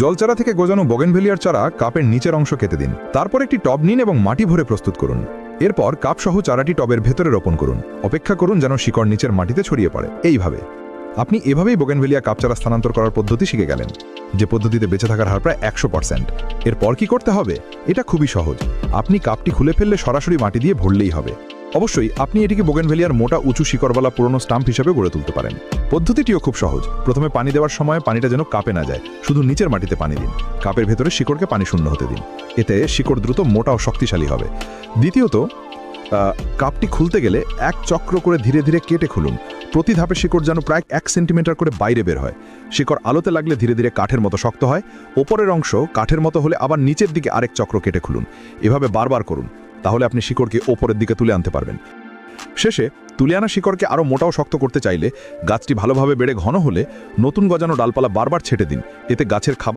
জলচারা থেকে গজানো বগেনভেলিয়ার চারা কাপের নিচের অংশ কেটে দিন। তারপর একটি টব নিন এবং মাটি ভরে প্রস্তুত করুন। এরপর কাপ সহ চারাটি টবের ভেতরে রোপণ করুন। অপেক্ষা করুন যেন শিকড় নিচের মাটিতে ছড়িয়ে পড়ে। এইভাবে। আপনি এভাবেই বোগেনভেলিয়া কাপ চারা স্থানান্তর করার পদ্ধতি শিখে গেলেন, যে পদ্ধতিতে বেঁচে থাকার হার প্রায় একশো পার্সেন্ট। এরপর কি করতে হবে? এটা খুবই সহজ। আপনি কাপটি খুলে ফেললে সরাসরি মাটি দিয়ে ভরলেই হবে। অবশ্যই আপনি এটিকে বোগেনভেলিয়ার মোটা উঁচু শিকড়ওয়ালা পুরনো স্টাম্প হিসেবে গড়ে তুলতে পারেন। পদ্ধতিটিও খুব সহজ। প্রথমে পানি দেওয়ার সময় পানিটা যেন কাপে না যায়। শুধু নিচের মাটিতে পানি দিন। কাপের ভেতরে শিকড়কে পানি শূন্য হতে দিন। এতে শিকড় দ্রুত মোটা ও শক্তিশালী হবে। দ্বিতীয়ত কাপটি খুলতে গেলে এক চক্র করে ধীরে ধীরে কেটে খুলুন। প্রতি ধাপে শিকড় যেন প্রায় এক সেন্টিমিটার করে বাইরে বের হয়। শিকড় আলোতে লাগলে ধীরে ধীরে কাঠের মতো শক্ত হয়। ওপরের অংশ কাঠের মতো হলে আবার নিচের দিকে আরেক চক্র কেটে খুলুন। এভাবে বারবার করুন। তাহলে আপনি শিকড়কে ওপরের দিকে তুলে আনতে পারবেন। শেষে তুলে আনা শিকড়কে আরও মোটাও শক্ত করতে চাইলে গাছটি ভালোভাবে বেড়ে ঘন হলে নতুন গজানো ডালপালা বারবার ছেটে দিন। এতে গাছের খাবার